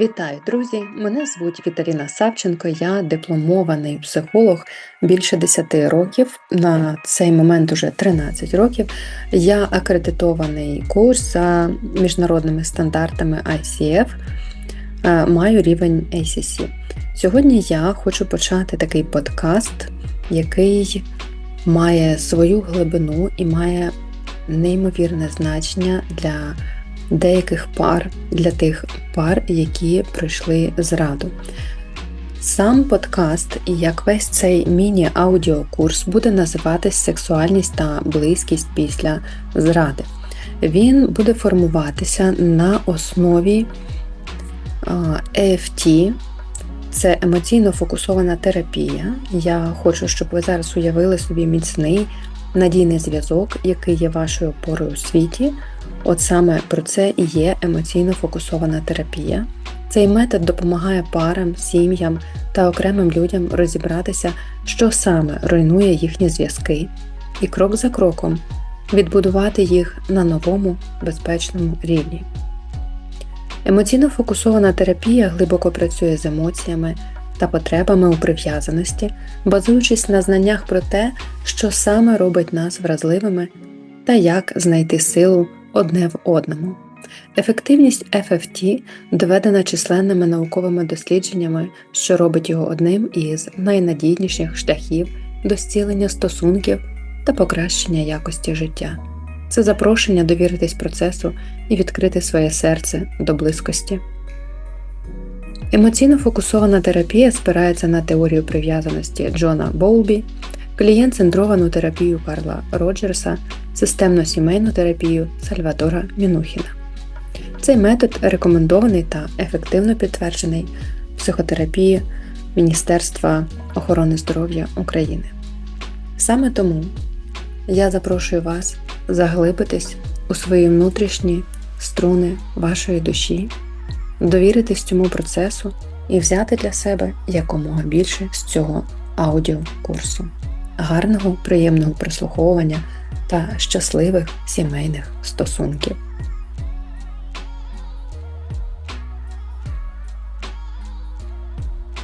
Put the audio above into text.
Вітаю, друзі! Мене звуть Віталіна Савченко, я дипломований психолог більше 10 років. На цей момент уже 13 років. Я акредитований курс за міжнародними стандартами ICF, е, маю рівень ACC. Сьогодні я хочу почати такий подкаст, який має свою глибину і має неймовірне значення для деяких пар для тих пар, які пройшли зраду. Сам подкаст, і як весь цей міні-аудіокурс буде називатись Сексуальність та близькість після зради. Він буде формуватися на основі EFT, це емоційно фокусована терапія. Я хочу, щоб ви зараз уявили собі міцний надійний зв'язок, який є вашою опорою у світі. От саме про це і є емоційно фокусована терапія. Цей метод допомагає парам, сім'ям та окремим людям розібратися, що саме руйнує їхні зв'язки, і крок за кроком відбудувати їх на новому безпечному рівні. Емоційно фокусована терапія глибоко працює з емоціями та потребами у прив'язаності, базуючись на знаннях про те, що саме робить нас вразливими та як знайти силу одне в одному. Ефективність FFT доведена численними науковими дослідженнями, що робить його одним із найнадійніших шляхів до зцілення стосунків та покращення якості життя. Це запрошення довіритись процесу і відкрити своє серце до близькості. Емоційно фокусована терапія спирається на теорію прив'язаності Джона Боулбі, клієнт-центровану терапію Карла Роджерса, системно-сімейну терапію Сальвадора Мінухіна. Цей метод рекомендований та ефективно підтверджений психотерапії Міністерства охорони здоров'я України. Саме тому я запрошую вас заглибитись у свої внутрішні струни вашої душі, довіритись цьому процесу і взяти для себе якомога більше з цього аудіокурсу. Гарного, приємного прослуховування та щасливих сімейних стосунків.